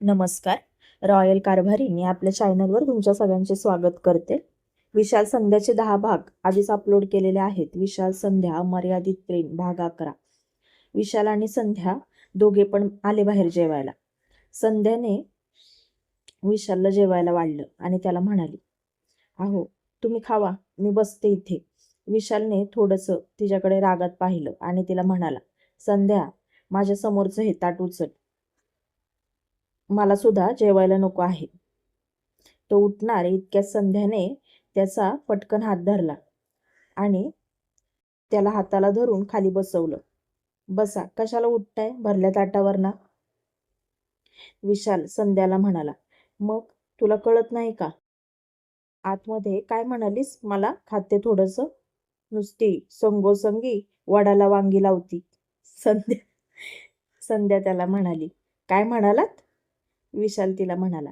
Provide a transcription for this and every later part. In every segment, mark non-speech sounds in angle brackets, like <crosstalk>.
नमस्कार. रॉयल कारभारी मी आपल्या चॅनलवर तुमच्या सगळ्यांचे स्वागत करते. विशाल संध्याचे दहा भाग आधीच अपलोड केलेले आहेत. विशाल संध्या मर्यादित प्रेम भाग अकरा. विशाल आणि संध्या दोघे पण आले बाहेर जेवायला. संध्याने विशालला जेवायला वाढलं आणि त्याला म्हणाली अहो तुम्ही खावा मी बसते इथे. विशालने थोडंसं तिच्याकडे रागात पाहिलं आणि तिला म्हणाला संध्या माझ्या समोरचं हे ताट उचल. मला सुद्धा जेवायला नको आहे. तो उठणार इतक्या संध्याने त्याचा पटकन हात धरला आणि त्याला हाताला धरून खाली बसवलं. बसा कशाला उठताय? भरल्या ताटावर ना विशाल संध्याला म्हणाला मग तुला कळत नाही का? आतमध्ये काय म्हणालीस? मला खाते थोडंसं. नुसती संगोसंगी वडाला वांगी लावती. संध्या संध्या त्याला म्हणाली काय म्हणालात? विशाल तिला म्हणाला.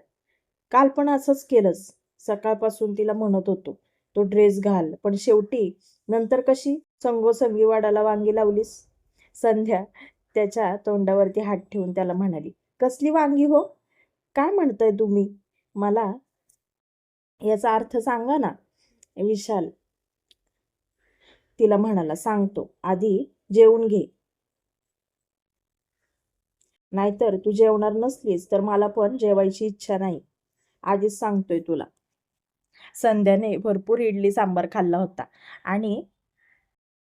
काल पण असंच केलंस. सकाळपासून तिला म्हणत होतो. तो ड्रेस घाल. पण शेवटी नंतर कशी? संगोसंगी वाडाला वांगी लावलीस? संध्या त्याच्या तोंडावरती हात ठेवून त्याला म्हणाली. कसली वांगी हो? काय म्हणताय तुम्ही? मला याचा अर्थ सांगा ना. विशाल तिला म्हणाला सांगतो. आधी जेवून घे. नाहीतर तू जेवणार नसलीस तर मला पण जेवायची इच्छा नाही. आधीच सांगतोय तुला. संध्याने भरपूर इडली सांबार खाल्ला होता. आणि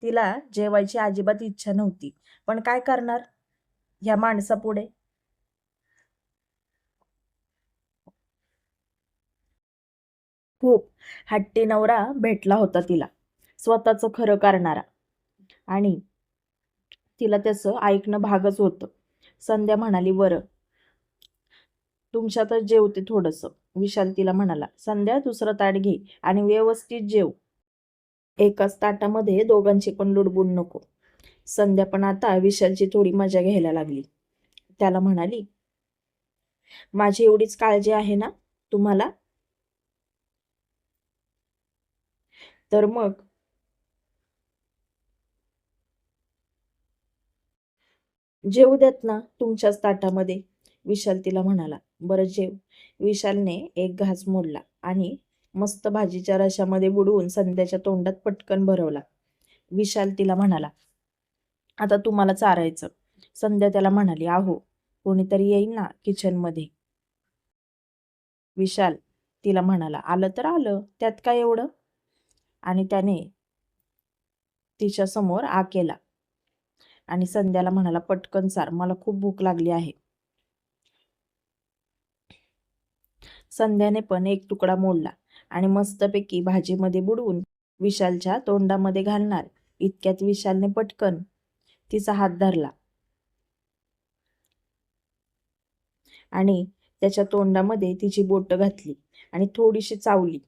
तिला जेवायची अजिबात इच्छा नव्हती. पण काय करणार? ह्या माणसापुढे? खूप हट्टी नवरा भेटला होता तिला. स्वतःचं खरं करणारा. आणि तिला त्याचं ऐकणं भागच होतं. संध्या म्हणाली बरं. तुमच्यातच जेवते थोडंसं विशाल तिला म्हणाला. संध्या दुसरं ताट घे आणि व्यवस्थित जेव. एकाच ताटामध्ये दोघांची पण लुडबुड नको. संध्या पण आता विशालची थोडी मजा घ्यायला लागली. त्याला म्हणाली माझी एवढीच काळजी आहे ना तुम्हाला? तर मग जेवू देत ना तुमच्याच ताटामध्ये विशाल तिला म्हणाला. बरं जेव. विशालने एक घास मोडला आणि मस्त भाजीच्या रशामध्ये बुडवून संध्याच्या तोंडात पटकन भरवला. विशाल तिला म्हणाला आता तुम्हाला चारायचं. संध्या त्याला म्हणाली आहो कोणीतरी येईल ना किचनमध्ये. विशाल तिला म्हणाला आलं तर आलं त्यात काय एवढं? आणि त्याने तिच्या समोर आ केला. आणि संध्याला म्हणाला पटकन सार मला खूप भूक लागली आहे. संध्याने पण एक तुकडा मोडला आणि मस्तपैकी भाजीमध्ये बुडवून विशालच्या तोंडामध्ये घालणार इतक्यात विशालने पटकन तिचा हात धरला. आणि त्याच्या तोंडामध्ये तिची बोट घातली आणि थोडीशी चावली.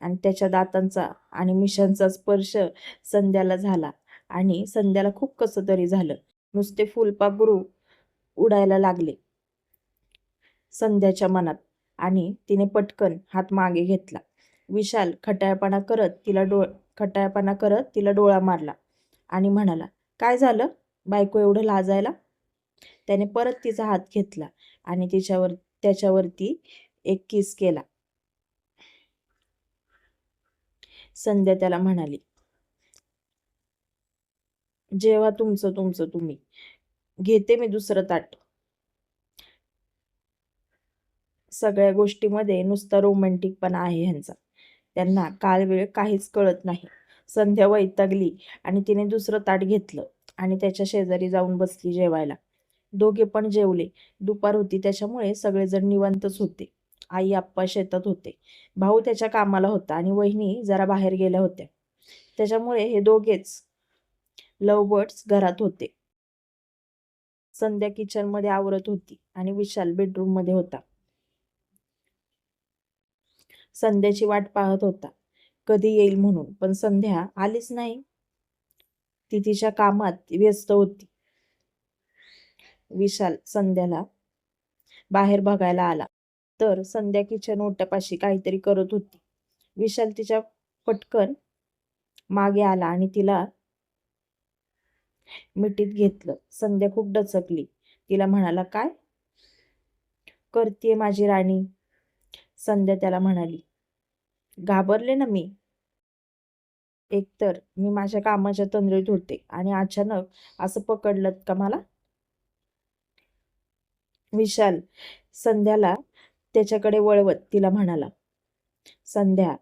आणि त्याच्या दातांचा आणि मिशांचा स्पर्श संध्याला झाला. आणि संध्याला खूप कसं तरी झालं. नुसते फुलपाखरू उडायला लागले. संध्याच्या मनात आणि तिने पटकन हात मागे घेतला. विशाल खटाळपणा करत तिला डोळ खटाळपणा करत तिला डोळा मारला आणि म्हणाला काय झालं? बायको एवढं लाजायला? त्याने परत तिचा हात घेतला आणि तिच्यावर त्याच्यावरती एक किस केला. संध्या त्याला म्हणाली जेव्हा तुमचं तुमचं तुम्ही. घेते मी दुसरं ताट. सगळ्या गोष्टीमध्ये नुसता रोमॅन्टिकपणा आहे ह्यांचा. त्यांना काल वेळ काहीच कळत नाही. संध्या वैतागली आणि तिने दुसरं ताट घेतलं आणि त्याच्या शेजारी जाऊन बसली जेवायला. दोघे पण जेवले. दुपार होती त्याच्यामुळे सगळेजण निवांतच होते. आई आप्पा शेतात होते. भाऊ त्याच्या कामाला होता आणि वहिनी जरा बाहेर गेल्या होत्या. त्याच्यामुळे हे दोघेच लवबर्ड्स घरात होते. संध्या किचनमध्ये आवरत होती आणि विशाल बेडरूममध्ये होता. संध्याची वाट पाहत होता. कधी येईल म्हणून पण संध्या आलीच नाही. ती तिच्या कामात व्यस्त होती. विशाल संध्याला बाहेर बघायला आला. तर संध्या किचन ओट्यापाशी काहीतरी करत होती. विशाल तिच्या पटकन मागे आला आणि तिला मिठीत घेतलं. संध्या खूप डचकली. तिला म्हणाला काय? करतीये माझी राणी. संध्या त्याला म्हणाली घाबरले ना मी? एकतर मी माझ्या कामाच्या तंद्रीत होते आणि अचानक असं पकडलं का मला? विशाल संध्याला त्याच्याकडे वळवत तिला म्हणाला संध्या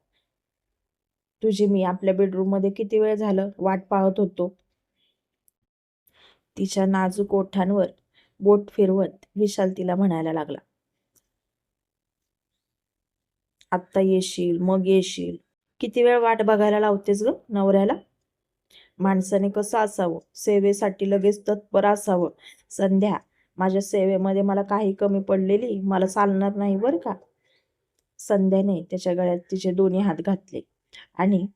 तुझी मी आपल्या बेडरूममध्ये किती वेळ झालं वाट पाहत होतो? तिच्या नाजूक ओठांवर बोट फिरवत विशाल तिला म्हणायला लागला. आत्ता येशील मग येशील. किती वेळ वाट बघायला लावतेस ग नवऱ्याला? माणसाने कसं असावं? सेवेसाठी लगेच तत्पर असावं. संध्या माझ्या सेवेमध्ये मला काही कमी पडलेली? मला चालणार नाही बरं का? संध्याने त्याच्या गळ्यात तिचे दोन्ही हात घातले आणि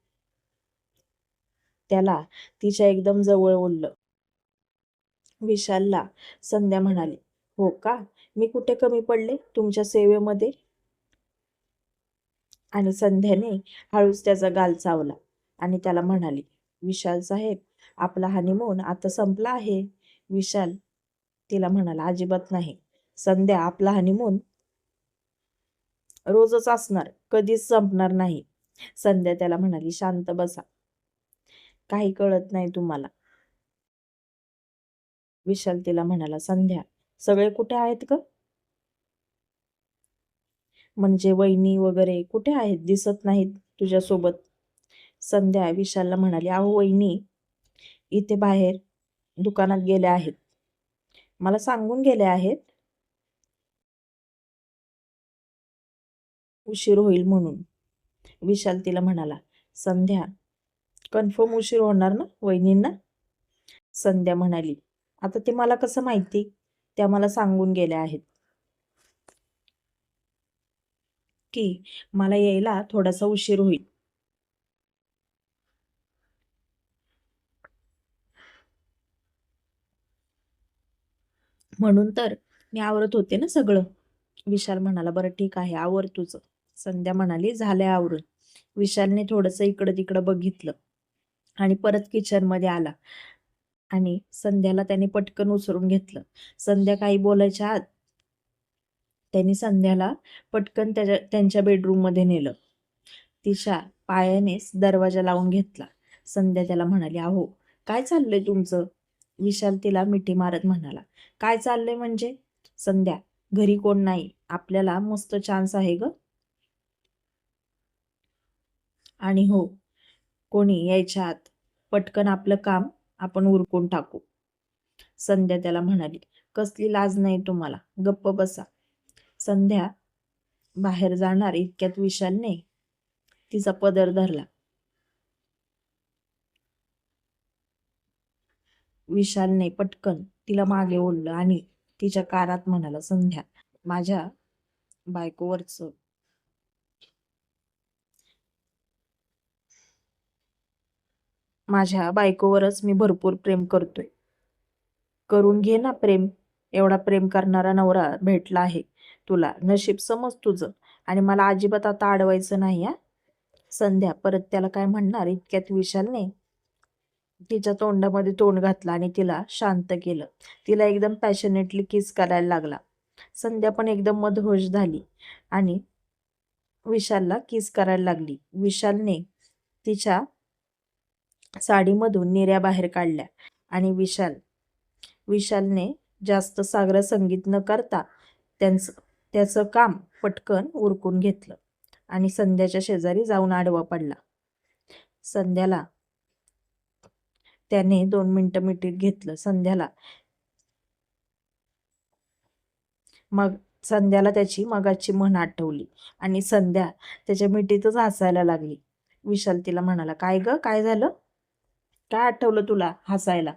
त्याला तिच्या एकदम जवळ ओढलं. विशालला संध्या म्हणाली हो का? मी कुठे कमी पडले तुमच्या सेवेमध्ये? आणि संध्याने हळूच त्याचा गाल चावला आणि त्याला म्हणाली विशाल साहेब आपला हनीमून आता संपला आहे. विशाल तिला म्हणाला अजिबात नाही. संध्या आपला हनीमून रोजच असणार कधीच संपणार नाही. संध्या त्याला म्हणाली शांत बसा. काही कळत नाही तुम्हाला. विशाल तिला म्हणाला संध्या सगळे कुठे आहेत ग? म्हणजे वहिनी वगैरे कुठे आहेत? दिसत नाहीत तुझ्यासोबत. संध्या विशालला म्हणाली अहो वहिनी इथे बाहेर दुकानात गेल्या आहेत. मला सांगून गेल्या आहेत. उशीर होईल म्हणून. विशाल तिला म्हणाला संध्या कन्फर्म उशीर होणार ना वहिनींना? संध्या म्हणाली आता ते मला कसं माहिती? त्या मला सांगून गेल्या आहेत. की मला यायला थोडासा उशीर होईल. म्हणून तर मी आवरत होते ना सगळं. विशाल म्हणाला बरं ठीक आहे आवर तुझं. संध्या म्हणाली झालंय आवरून. विशालने थोडंसं इकडं तिकडं बघितलं. आणि परत किचनमध्ये आला. आणि संध्याला त्याने पटकन उचलून घेतलं. संध्या काही बोलायच्या आत त्यांनी संध्याला पटकन त्याच्या त्यांच्या बेडरूममध्ये नेलं. तिच्या पायानेच दरवाजा लावून घेतला. संध्या त्याला म्हणाली अहो काय चाललंय तुमचं? विशाल तिला मिठी मारत म्हणाला काय चाललंय म्हणजे? संध्या घरी कोण नाही. आपल्याला मस्त चान्स आहे ग. आणि हो कोणी यायच्या आत पटकन आपलं काम आपण उरकून टाकू. संध्या त्याला म्हणाली कसली लाज नाही तुम्हाला गप्प बसा. संध्या बाहेर जाणार इतक्यात विशालने तिचा पदर धरला. विशालने पटकन तिला मागे ओढलं आणि तिच्या कारात म्हणाला संध्या माझ्या बायकोवरच माझ्या बायकोवरच मी भरपूर प्रेम करतोय. करून घे ना प्रेम. एवढा प्रेम करणारा नवरा भेटला आहे तुला. नशीब समज तुझं. आणि मला अजिबात आता अडवायचं नाही या संध्या परत त्याला काय म्हणणार? इतक्यात विशालने तिच्या तोंडामध्ये तोंड घातला आणि तिला शांत केलं. तिला एकदम पॅशनेटली किस करायला लागला. संध्या पण एकदम मधहोश झाली आणि विशालला किस करायला लागली. विशालने तिच्या साडीमधून निर्या बाहेर काढल्या. आणि विशाल विशालने जास्त सागर संगीत न करता त्यांचं त्याचं काम पटकन उरकून घेतलं आणि संध्याच्या शेजारी जाऊन आडवा पडला. संध्याला त्याने दोन मिनिटं मिठीत घेतलं. संध्याला मग संध्याला त्याची मगाची म्हण आठवली आणि संध्या त्याच्या मिठीतच हसायला लागली. विशाल तिला म्हणाला काय ग? काय झालं? काय आठवलं तुला हसायला?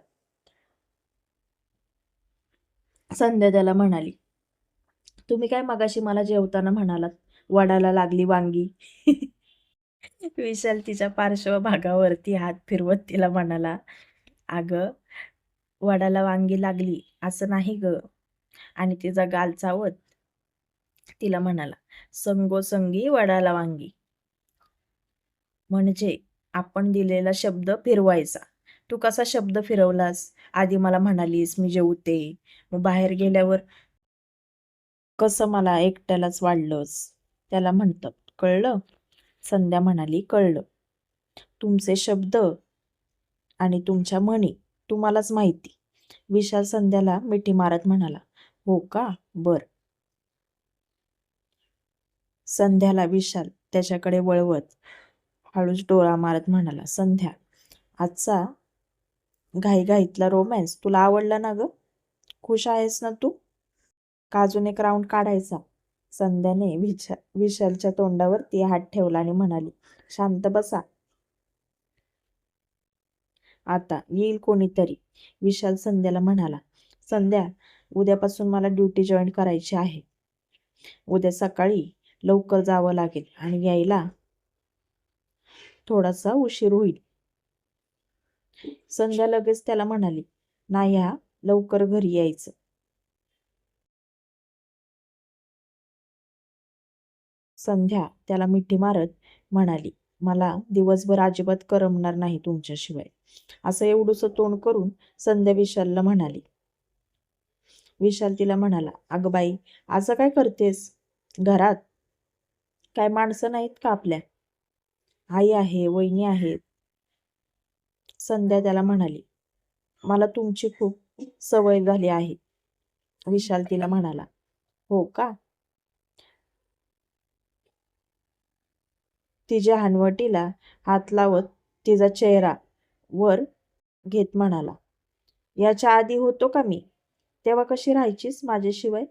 संध्या त्याला म्हणाली तुम्ही काय मगाशी मला जेवताना म्हणालात वडाला लागली वांगी? <laughs> विशाल तिच्या पार्श्वभागावरती हात फिरवत तिला म्हणाला अगं वडाला वांगी लागली असं नाही ग. आणि तिचा गाल चावत तिला म्हणाला संगोसंगी वडाला वांगी. म्हणजे आपण दिलेला शब्द फिरवायचा. तू कसा शब्द फिरवलास? आधी मला म्हणालीस मी जेवते. मग बाहेर गेल्यावर कसं मला एकट्यालाच वाढलंस? त्याला म्हणतात. कळलं? संध्या म्हणाली कळलं. तुमचे शब्द आणि तुमच्या म्हणी तुम्हालाच माहिती. विशाल संध्याला मिठी मारत म्हणाला. हो का? बर. संध्याला विशाल त्याच्याकडे वळवत हळूच डोळा मारत म्हणाला संध्या आजचा घाईघाईतला रोमॅन्स तुला आवडला ना ग? खुश आहेस ना तू? का अजून एक राऊंड काढायचा? संध्याने विशा विशालच्या तोंडावर ती हात ठेवला आणि म्हणाली शांत बसा. आता येईल कोणीतरी. विशाल संध्याला म्हणाला संध्या उद्यापासून मला ड्युटी जॉईन करायची आहे. उद्या सकाळी लवकर जावं लागेल आणि यायला थोडासा उशीर होईल. संध्या लगेच त्याला म्हणाली नाही हा लवकर घरी यायचं. संध्या त्याला मिठी मारत म्हणाली मला दिवसभर अजिबात करमणार नाही तुमच्याशिवाय. असं एवढंसं तोंड करून संध्या विशालला म्हणाली. विशाल तिला म्हणाला अगं बाई असं काय करतेस? घरात? काय माणसं नाहीत का आपल्या? आई आहे वहिनी आहेत. संध्या त्याला म्हणाली मला तुमची खूप सवय झाली आहे विशाल तिला म्हणाला. हो का? तिच्या हनवटीला हात लावत तिचा चेहरा वर घेत म्हणाला याच्या आधी होतो का मी? तेव्हा कशी राहायचीस माझ्याशिवाय?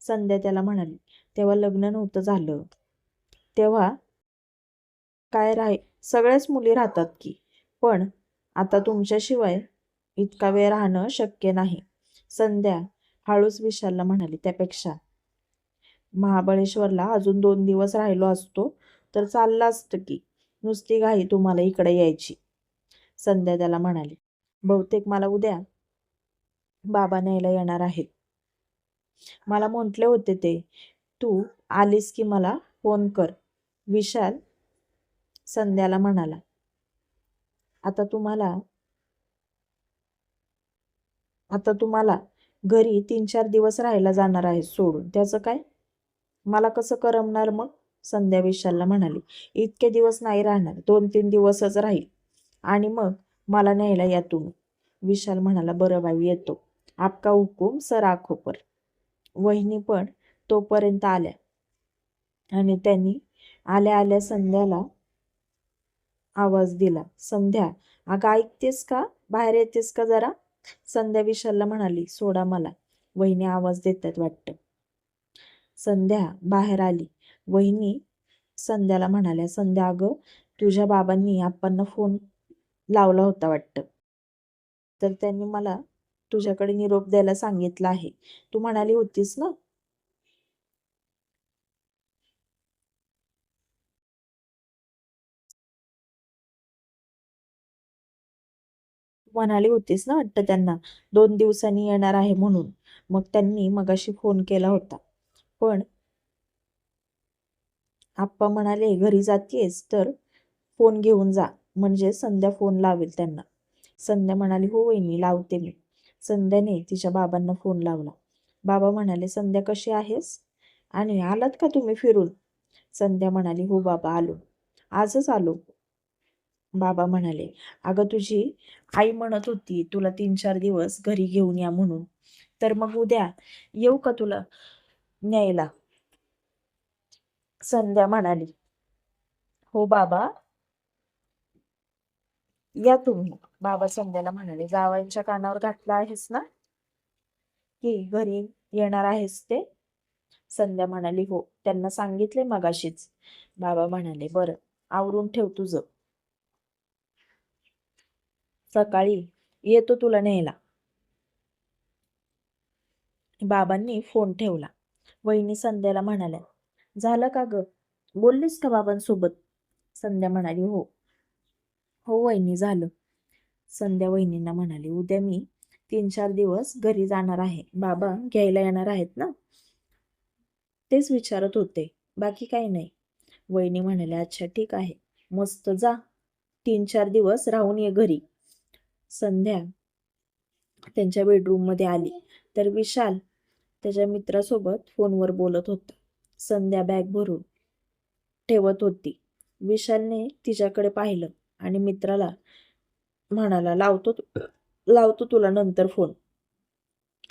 संध्या त्याला म्हणाली तेव्हा लग्न नव्हतं झालं. तेव्हा काय राह सगळ्याच मुली राहतात की. पण आता तुमच्याशिवाय इतका वेळ राहणं शक्य नाही. संध्या हळूच विशालला म्हणाली त्यापेक्षा महाबळेश्वरला अजून दोन दिवस राहिलो असतो तर चालला असतं की. नुसती घाई तुम्हाला इकडे यायची. संध्या त्याला म्हणाली बहुतेक मला उद्या बाबा न्यायला येणार आहेत. मला म्हटले होते ते तू आलीस की मला फोन कर. विशाल संध्याला म्हणाला आता तुम्हाला आता तुम्हाला घरी तीन चार दिवस राहायला जाणार आहे सोडून. त्याचं काय? मला कसं करमणार मग? संध्या विशालला म्हणाली इतके दिवस नाही राहणार दोन तीन दिवसच राहील. आणि मग मला न्यायला या तुम्ही. विशाल म्हणाला बरं बाई येतो. आपका हुकूम सर आखोपर वहिनी पण तोपर्यंत आल्या. आणि त्यांनी आल्या आल्या संध्याला आवाज दिला. संध्या अगं ऐकतेस का? बाहेर येतेस का जरा? संध्या विशालला म्हणाली सोडा मला. वहिनी आवाज देतात वाटतं. संध्या बाहेर आली. वहिनी संध्याला म्हणाल्या संध्या अगं तुझ्या बाबांनी आप्पांना फोन लावला होता वाटतं. तर त्यांनी मला तुझ्याकडे निरोप द्यायला सांगितलं आहे. तू म्हणाली होतीस ना म्हणाली होतीस ना वाटतं त्यांना दोन दिवसांनी येणार आहे म्हणून. मग त्यांनी मगाशी फोन केला होता. पण आप्पा म्हणाले घरी जातीयेस तर फोन घेऊन जा. म्हणजे संध्या फोन लावेल त्यांना. संध्या म्हणाली हो वहिनी लावते मी. संध्याने तिच्या बाबांना फोन लावला. बाबा म्हणाले संध्या कशी आहेस? आणि आलात का तुम्ही फिरून? संध्या म्हणाली हो बाबा आलो. आजच आलो. बाबा म्हणाले अगं तुझी आई म्हणत होती तुला तीन चार दिवस घरी घेऊन या म्हणून. तर मग उद्या येऊ का तुला न्यायला? संध्या म्हणाली हो बाबा. या तुम्ही. बाबा संध्याला म्हणाले जावांच्या कानावर घातला आहेस ना? की घरी येणार आहेस ते? संध्या म्हणाली हो. त्यांना सांगितले मगाशीच. बाबा म्हणाले बरं आवरून ठेव तुझं. सकाळी येतो तुला न्यायला. बाबांनी फोन ठेवला. वहिनी संध्याला म्हणाल्या झालं का ग? बोललीस का बाबांसोबत? संध्या म्हणाली हो. हो वहिनी झालं. संध्या वहिनींना म्हणाली उद्या मी तीन चार दिवस घरी जाणार आहे. बाबा घ्यायला येणार आहेत ना? तेच विचारत होते. बाकी काही नाही. वहिनी म्हणाल्या अच्छा ठीक आहे. मस्त जा. तीन चार दिवस राहून ये घरी. संध्या त्यांच्या बेडरूममध्ये आली. तर विशाल त्याच्या मित्रासोबत फोनवर बोलत होता. संध्या बॅग भरून ठेवत होती. विशालने तिच्याकडे पाहिलं आणि मित्राला म्हणाला लावतो लावतो तुला नंतर फोन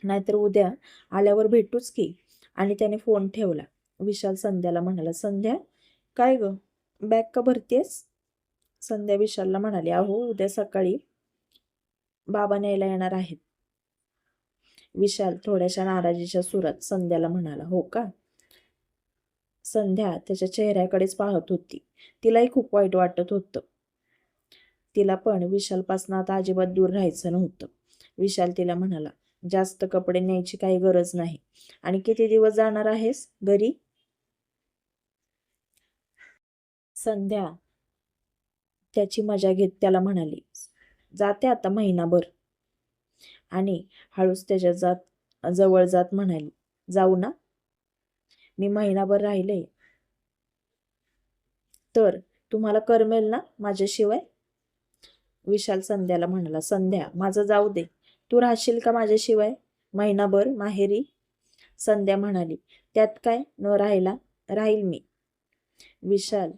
नाहीतर उद्या आल्यावर भेटूच की. आणि त्याने फोन ठेवला. विशाल संध्याला म्हणाला संध्या काय ग? बॅग का भरतेस संध्या विशालला म्हणाली अहो उद्या सकाळी बाबा न्यायला येणार आहेत. विशाल थोड्याशा नाराजीच्या सुरात संध्याला म्हणाला हो का? संध्या त्याच्या चेहऱ्याकडेच पाहत होती. तिलाही खूप वाईट वाटत होतं. तिला पण विशालपासून आता अजिबात दूर राहायचं नव्हतं. विशाल तिला म्हणाला जास्त कपडे न्यायची काही गरज नाही. आणि किती दिवस जाणार आहेस घरी? संध्या त्याची मजा घेत त्याला म्हणाली जाते आता महिनाभर. आणि हळूच त्याच्या जात जवळ जात म्हणाली जाऊ ना. मी महिनाभर राहिले तर तुम्हाला करमेल ना माझ्याशिवाय? विशाल संध्याला म्हणाला संध्या माझं जाऊ दे. तू राहशील का माझ्याशिवाय? महिनाभर माहेरी? संध्या म्हणाली त्यात काय? न राहायला राहील मी. विशाल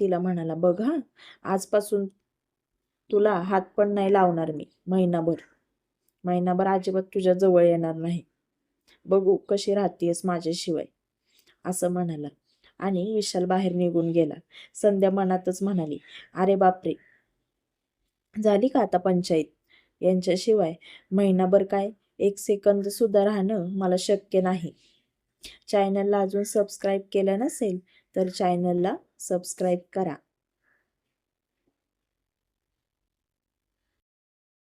तिला म्हणाला बघ हा आजपासून तुला हात पण नाही लावणार मी महिनाभर. महिनाभर अजिबात तुझ्या जवळ येणार नाही. बघू कशी राहतेस माझ्याशिवाय असं म्हणाला. आणि विशाल बाहेर निघून गेला. संध्या मनातच म्हणाली अरे बापरे झाली का आता पंचायत? यांच्याशिवाय महिनाभर काय एक सेकंद सुद्धा राहणं मला शक्य नाही. चॅनलला अजून सबस्क्राईब केलं नसेल तर चॅनलला सबस्क्राईब करा.